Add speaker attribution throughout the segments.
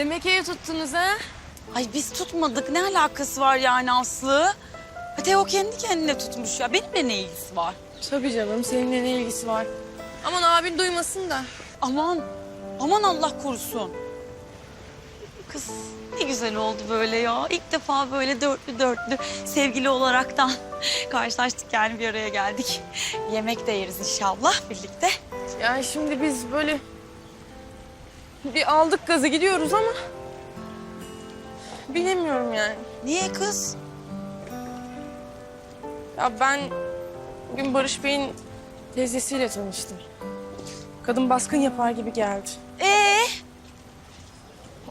Speaker 1: Demek ev tuttunuz ha?
Speaker 2: Ay biz tutmadık. Ne alakası var yani Aslı? Ha, Teo kendi kendine tutmuş ya. Benimle ne ilgisi var?
Speaker 1: Tabii canım seninle ne ilgisi var? Aman abin duymasın da.
Speaker 2: Aman, aman Allah korusun. Kız ne güzel oldu böyle ya. İlk defa böyle dörtlü dörtlü sevgili olaraktan karşılaştık yani bir araya geldik. Yemek de yeriz inşallah birlikte.
Speaker 1: Yani şimdi biz böyle bir aldık gazı gidiyoruz ama bilemiyorum yani.
Speaker 2: Niye kız?
Speaker 1: Ya ben bugün Barış Bey'in teyzesiyle tanıştım. Kadın baskın yapar gibi geldi.
Speaker 2: Ee,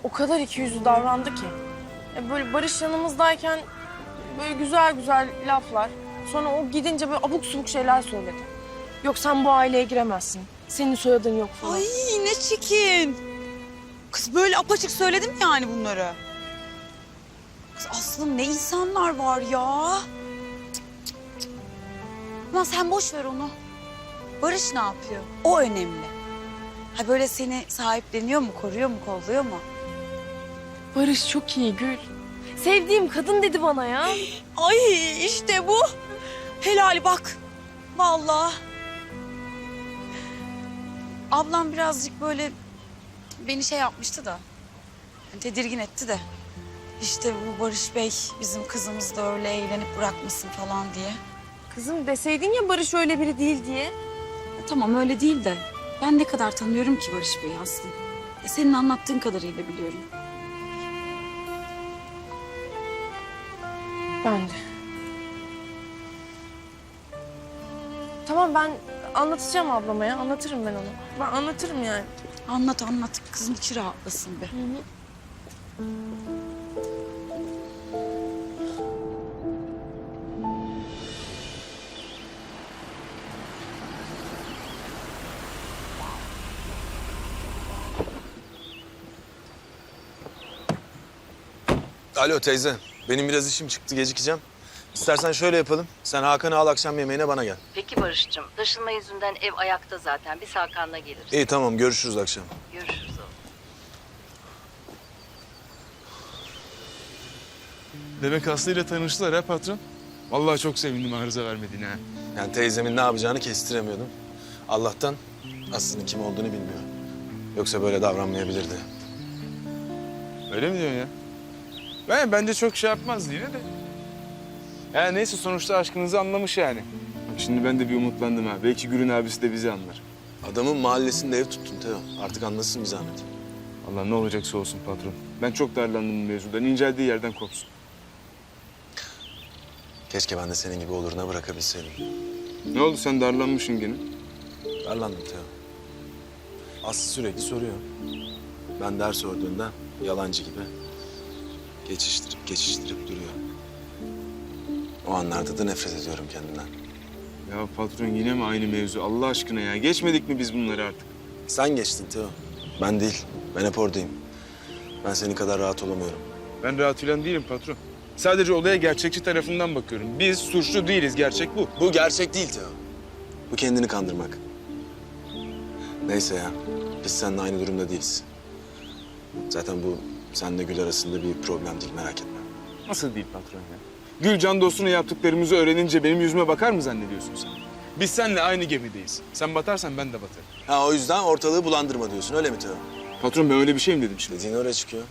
Speaker 1: O kadar iki yüzlü davrandı ki. Ya böyle Barış yanımızdayken böyle güzel güzel laflar. Sonra o gidince böyle abuk subuk şeyler söyledi. Yok sen bu aileye giremezsin. Senin soyadın yok falan.
Speaker 2: ay ne çirkin. Kız böyle apaçık söyledim yani bunları. Kız Aslım ne insanlar var ya. Cık, cık, cık. Ama sen boş ver onu. Barış ne yapıyor? O önemli. Ha böyle seni sahipleniyor mu, koruyor mu, kolluyor mu?
Speaker 1: Barış çok iyi Gül. Sevdiğim kadın dedi bana ya.
Speaker 2: Ay işte bu. Helal bak. Vallahi. Ablam birazcık böyle beni şey yapmıştı da. hani Tedirgin etti de. İşte bu Barış Bey bizim kızımız da öyle eğlenip bırakmasın falan diye.
Speaker 1: Kızım deseydin ya Barış öyle biri değil diye.
Speaker 2: Tamam öyle değil de ben ne kadar tanıyorum ki Barış Bey'i Aslı. E, senin anlattığın kadarıyla biliyorum.
Speaker 1: Ben de. Tamam ben anlatacağım ablama ya. Anlatırım ben onu. Ben anlatırım yani.
Speaker 2: Anlat anlat kızın içi rahatlasın be.
Speaker 3: Alo teyze. Benim biraz işim çıktı gecikeceğim. İstersen şöyle yapalım. Sen Hakan'ı al akşam yemeğine bana gel.
Speaker 4: Peki Barış'cığım, taşınma yüzünden ev ayakta zaten. Biz Hakan'la geliriz.
Speaker 3: İyi tamam görüşürüz akşam.
Speaker 4: Görüşürüz oğlum.
Speaker 5: Demek Aslı ile tanıştılar ha patron? Vallahi çok sevindim arıza vermediğine ha.
Speaker 3: Yani teyzemin ne yapacağını kestiremiyordum. Allah'tan Aslı'nın kim olduğunu bilmiyor. Yoksa böyle davranmayabilirdi.
Speaker 5: Öyle mi diyorsun ya? Ben bence çok şey yapmazdı yine de. Ya neyse sonuçta aşkınızı anlamış yani. Şimdi ben de bir umutlandım ha. Belki Gül'ün abisi de bizi anlar.
Speaker 3: Adamın mahallesinde ev tuttun Teo. Artık anlasın bir zahmet.
Speaker 5: Allah ne olacaksa olsun patron. Ben çok darlandım bu mevzudan. İnceldiği yerden kopsun.
Speaker 3: Keşke ben de senin gibi oluruna bırakabilseydim.
Speaker 5: Ne oldu sen darlanmışsın gene?
Speaker 3: Darlandım Teo. Aslı sürekli soruyor. Ben ders sorduğunda yalancı gibi geçiştirip geçiştirip duruyor. O anlarda da nefret ediyorum kendimden.
Speaker 5: Ya patron yine mi aynı mevzu? Allah aşkına ya. Geçmedik mi biz bunları artık?
Speaker 3: Sen geçtin Teo. Ben değil. Ben hep oradayım. Ben senin kadar rahat olamıyorum.
Speaker 5: Ben rahat filan değilim patron. Sadece olaya gerçekçi tarafından bakıyorum. Biz suçlu değiliz. Gerçek bu.
Speaker 3: Bu gerçek değil Teo. Bu kendini kandırmak. Neyse ya. Biz seninle aynı durumda değiliz. Zaten bu senle Gül arasında bir problem değil merak etme.
Speaker 5: Nasıl değil patron ya? Gül can dostuna yaptıklarımızı öğrenince benim yüzüme bakar mı zannediyorsun sen? Biz seninle aynı gemideyiz. Sen batarsan ben de batarım.
Speaker 3: Ha o yüzden ortalığı bulandırma diyorsun öyle mi Teo?
Speaker 5: Patron ben öyle bir şey mi dedim şimdi?
Speaker 3: Dediğin oraya çıkıyor.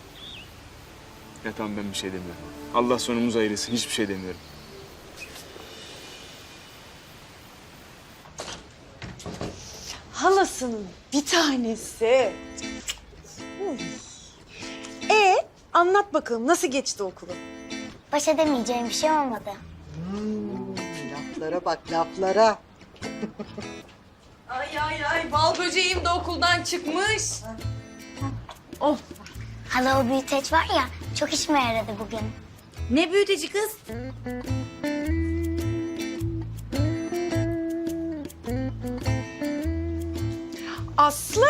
Speaker 5: Ya tamam ben bir şey demiyorum. Allah sonumuzu ayırsın. Hiçbir şey demiyorum.
Speaker 6: Halasının bir tanesi. Uy. E anlat bakalım nasıl geçti okulu?
Speaker 7: Baş edemeyeceğim bir şey olmadı.
Speaker 8: Laflara bak laflara.
Speaker 1: Ay ay ay bal böceğim de okuldan çıkmış. Oh
Speaker 7: Hala o büyüteç var ya çok işime yaradı bugün.
Speaker 2: Ne büyüteci kız?
Speaker 6: Aslı,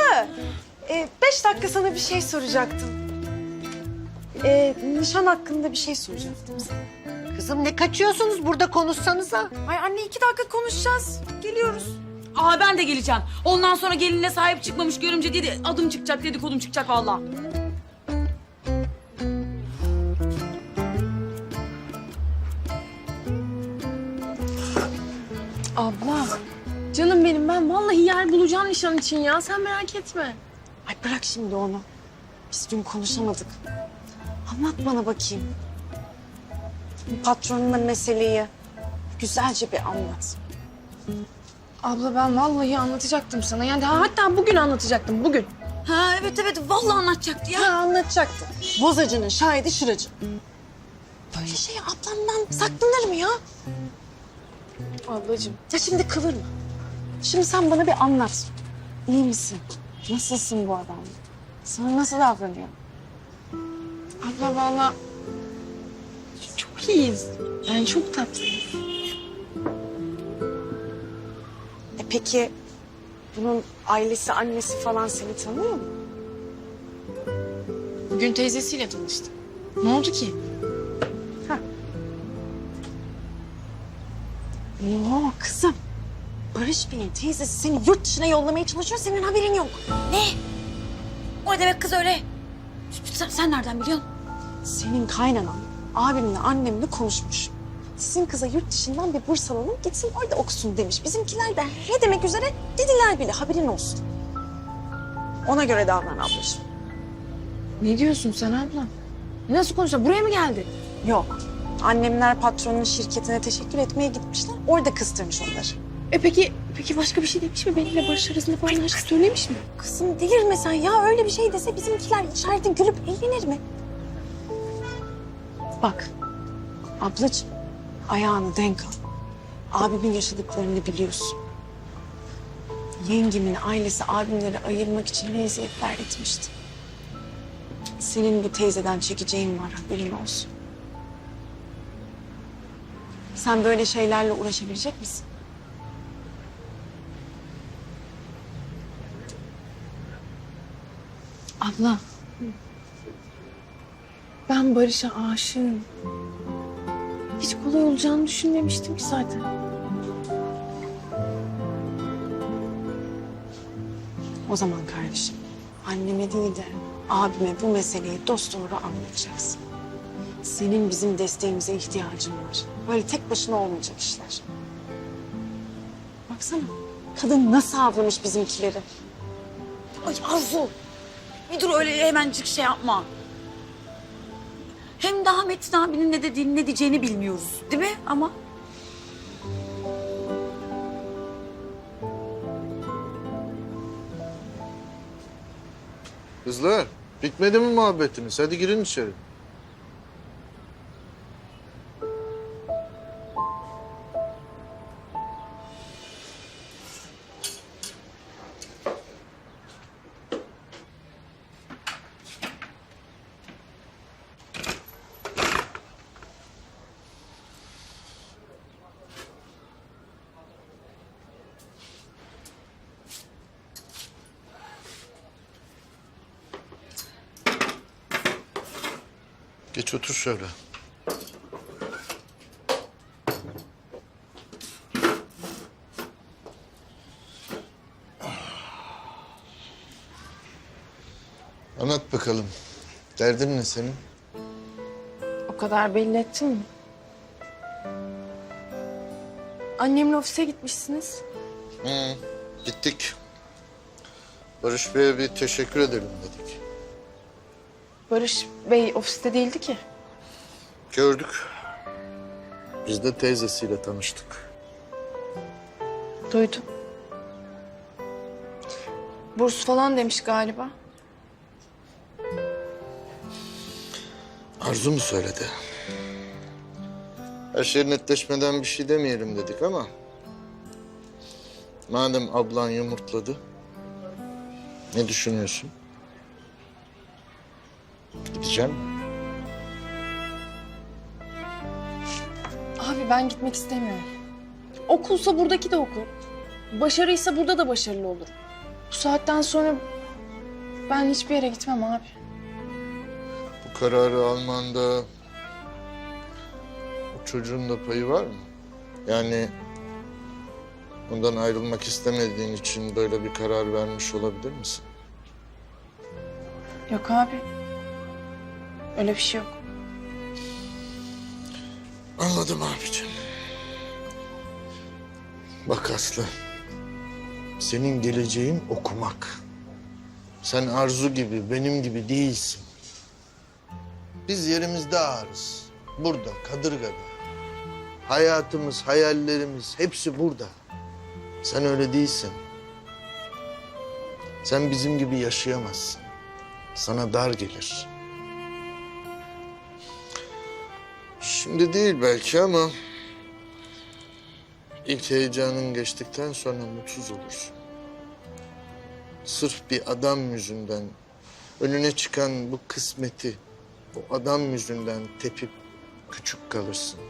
Speaker 6: e, beş dakika sana bir şey soracaktım. Ee, nişan hakkında bir şey soracaktım sana.
Speaker 8: Kızım ne kaçıyorsunuz burada konuşsanıza.
Speaker 6: Ay anne iki dakika konuşacağız. Geliyoruz.
Speaker 2: Aa ben de geleceğim. Ondan sonra gelinle sahip çıkmamış görümce diye de adım çıkacak dedikodum çıkacak valla. Abla.
Speaker 1: Canım benim ben vallahi yer bulacağım nişan için ya. Sen merak etme.
Speaker 6: Ay bırak şimdi onu. Biz dün konuşamadık. Anlat bana bakayım. Patronunla meseleyi güzelce bir anlat.
Speaker 1: Abla ben vallahi anlatacaktım sana. Yani hatta bugün anlatacaktım. Bugün.
Speaker 2: Ha evet evet vallahi anlatacaktı ya.
Speaker 6: Ha anlatacaktı. Bozacının şahidi şıracı. Böyle şey ablamdan saklanır mı ya?
Speaker 1: Ablacığım.
Speaker 6: Ya şimdi kıvırma. Şimdi sen bana bir anlat. İyi misin? Nasılsın bu adamla? Sana nasıl davranıyor?
Speaker 1: Abla vallahi çok iyiyiz. Yani çok tatlıyız.
Speaker 6: E peki bunun ailesi, annesi falan seni tanıyor mu?
Speaker 1: Bugün teyzesiyle tanıştım. Ne oldu ki?
Speaker 6: Yo kızım. Barış Bey'in teyzesi seni yurt dışına yollamaya çalışıyor. Senin haberin yok.
Speaker 2: Ne? O ne demek kız öyle? Sen, sen nereden biliyorsun?
Speaker 6: Senin kaynanan abimle annemle konuşmuş. Sizin kıza yurt dışından bir burs alalım gitsin orada okusun demiş. Bizimkiler de ne demek üzere dediler bile haberin olsun. Ona göre davran ablacığım.
Speaker 1: Ne diyorsun sen abla? Nasıl konuşuyor? Buraya mı geldi?
Speaker 6: Yok. Annemler patronun şirketine teşekkür etmeye gitmişler. Orada kıstırmış onları.
Speaker 1: E peki, peki başka bir şey demiş mi? Benimle Barış arasında falan aşk söylemiş mi?
Speaker 6: Kızım delirme sen ya. Öyle bir şey dese bizimkiler içeride gülüp eğlenir mi? Bak ablacığım ayağını denk al. Abimin yaşadıklarını biliyorsun. Yengemin ailesi abimleri ayırmak için ne etmişti. Senin bir teyzeden çekeceğin var haberin olsun. Sen böyle şeylerle uğraşabilecek misin?
Speaker 1: Abla. Ben Barış'a aşığım. Hiç kolay olacağını düşünmemiştim ki zaten.
Speaker 6: O zaman kardeşim anneme değil de abime bu meseleyi dosdoğru anlatacaksın. Senin bizim desteğimize ihtiyacın var. Böyle tek başına olmayacak işler. Baksana kadın nasıl avlamış bizimkileri.
Speaker 2: Ay Arzu. Bir dur öyle hemencik şey yapma. Hem daha Metin abinin ne dediğini ne diyeceğini bilmiyoruz değil mi? Ama
Speaker 9: Kızlar, bitmedi mi muhabbetiniz? Hadi girin içeri. Geç otur şöyle. Anlat bakalım. Derdin ne senin?
Speaker 1: O kadar belli ettin mi? Annemle ofise gitmişsiniz.
Speaker 9: Hı, gittik. Barış Bey'e bir teşekkür edelim dedik.
Speaker 1: Barış Bey ofiste değildi ki.
Speaker 9: Gördük. Biz de teyzesiyle tanıştık.
Speaker 1: Duydum. Burs falan demiş galiba.
Speaker 9: Arzu mu söyledi? Her şey netleşmeden bir şey demeyelim dedik ama... Madem ablan yumurtladı... Ne düşünüyorsun? Gideceğim mi?
Speaker 1: Abi ben gitmek istemiyorum. Okulsa buradaki de okul. Başarıysa burada da başarılı olur. Bu saatten sonra ben hiçbir yere gitmem abi.
Speaker 9: Bu kararı almanda... O çocuğun da payı var mı? Yani... Ondan ayrılmak istemediğin için böyle bir karar vermiş olabilir misin?
Speaker 1: Yok abi. Öyle bir şey yok.
Speaker 9: Anladım abicim. Bak Aslı. Senin geleceğin okumak. Sen Arzu gibi, benim gibi değilsin. Biz yerimizde ağırız. Burada, Kadırga'da. Hayatımız, hayallerimiz hepsi burada. Sen öyle değilsin. Sen bizim gibi yaşayamazsın. Sana dar gelir. Şimdi değil belki ama ilk heyecanın geçtikten sonra mutsuz olursun. Sırf bir adam yüzünden önüne çıkan bu kısmeti o adam yüzünden tepip küçük kalırsın.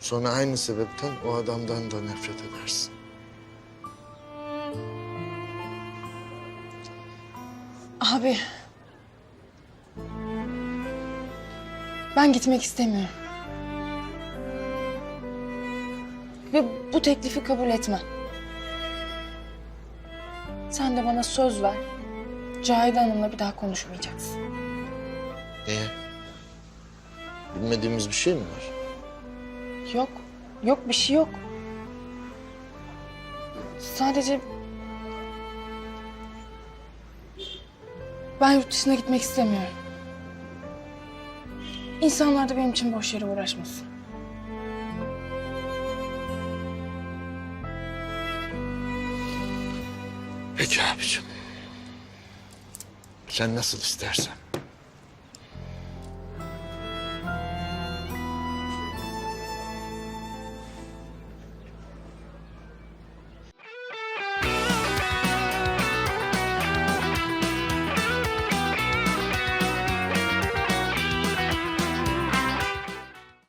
Speaker 9: Sonra aynı sebepten o adamdan da nefret edersin.
Speaker 1: Abi. Ben gitmek istemiyorum. Ve bu teklifi kabul etmem. Sen de bana söz ver. Cahide Hanım'la bir daha konuşmayacaksın.
Speaker 9: Niye? Bilmediğimiz bir şey mi var?
Speaker 1: Yok. Yok bir şey yok. Sadece... Ben yurt dışına gitmek istemiyorum. İnsanlar da benim için boş yere uğraşmasın.
Speaker 9: Peki abicim. Sen nasıl istersen.